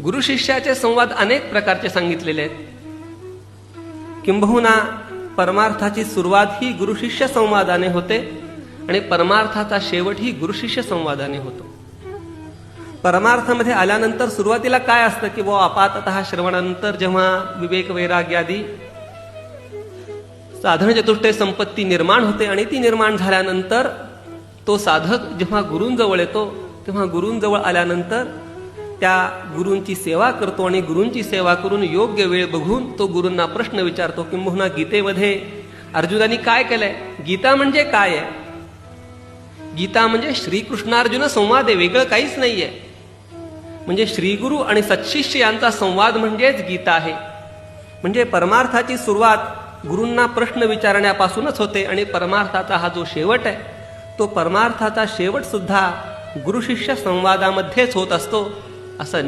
गुरु शिष्याचे संवाद अनेक प्रकारचे सांगितलेले आहेत. किंबहुना परमार्थाची सुरुवात ही गुरु शिष्य संवादाने होते आणि परमार्थाचा शेवट ही गुरु शिष्य संवादाने होतो. परमार्थामध्ये आल्यानंतर सुरुवातीला काय असतं की बुवा अपातत श्रवणानंतर जेव्हा विवेक वैराग्यादी साधन चतुष्टय संपत्ती निर्माण होते आणि ती निर्माण झाल्यानंतर तो साधक जेव्हा गुरूंजवळ येतो तेव्हा गुरूंजवळ आल्यानंतर त्या गुरूंची सेवा करतो आणि गुरूंची सेवा करून योग्य वेळ बघून तो गुरूंना प्रश्न विचारतो किंबहुना गीतेमध्ये अर्जुनाने काय केलंय? गीता म्हणजे काय आहे? गीता म्हणजे श्रीकृष्णार्जुन संवाद आहे वेगळं काहीच नाहीये. म्हणजे श्रीगुरु आणि सत्शिष्य यांचा संवाद म्हणजेच गीता आहे. म्हणजे परमार्थाची सुरुवात गुरूंना प्रश्न विचारण्यापासूनच होते आणि परमार्थाचा हा जो शेवट आहे तो परमार्थाचा शेवट सुद्धा गुरुशिष्य संवादामध्येच होत असतो. I said.